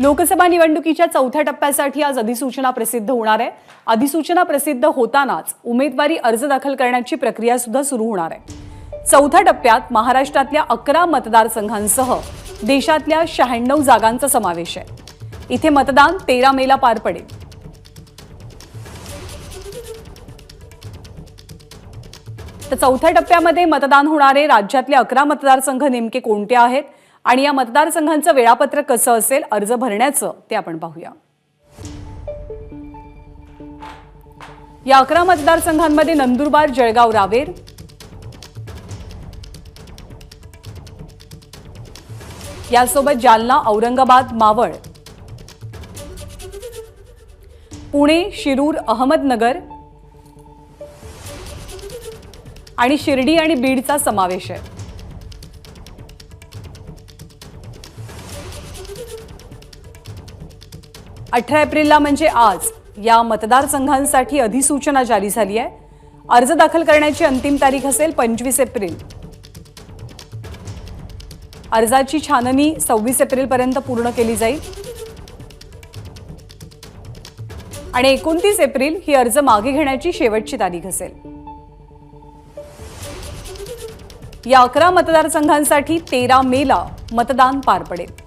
लोकसभा निवडणुकीच्या चौथ्या टप्प्यासाठी आज अधिसूचना प्रसिद्ध होणार आहे. अधिसूचना प्रसिद्ध होतानाच उमेदवारी अर्ज दाखल करण्याची प्रक्रिया सुद्धा सुरू होणार आहे. चौथ्या टप्प्यात महाराष्ट्रातल्या अकरा मतदारसंघांसह देशातल्या शहाण्णव जागांचा समावेश आहे. इथे मतदान तेरा मेला पार पडेल. तर चौथ्या टप्प्यामध्ये मतदान होणारे राज्यातले अकरा मतदारसंघ नेमके कोणते आहेत? आणि या मतदारसंघांचं वेळापत्रक कसं असेल अर्ज भरण्याचं ते आपण पाहूया. या अकरा मतदारसंघांमध्ये नंदुरबार जळगाव रावेर. यासोबत जालना औरंगाबाद मावळ. पुणे शिरूर अहमदनगर. आणि शिर्डी आणि बीडचा समावेश आहे. अठरा एप्रिलला म्हणजे आज या मतदारसंघांसाठी अधिसूचना जारी झाली आहे. अर्ज दाखल करण्याची अंतिम तारीख असेल पंचवीस एप्रिल. अर्जाची छाननी सव्वीस एप्रिलपर्यंत पूर्ण केली जाईल. आणि एकोणतीस एप्रिल ही अर्ज मागे घेण्याची शेवटची तारीख असेल. या अकरा मतदारसंघांसाठी तेरा मेला मतदान पार पडेल.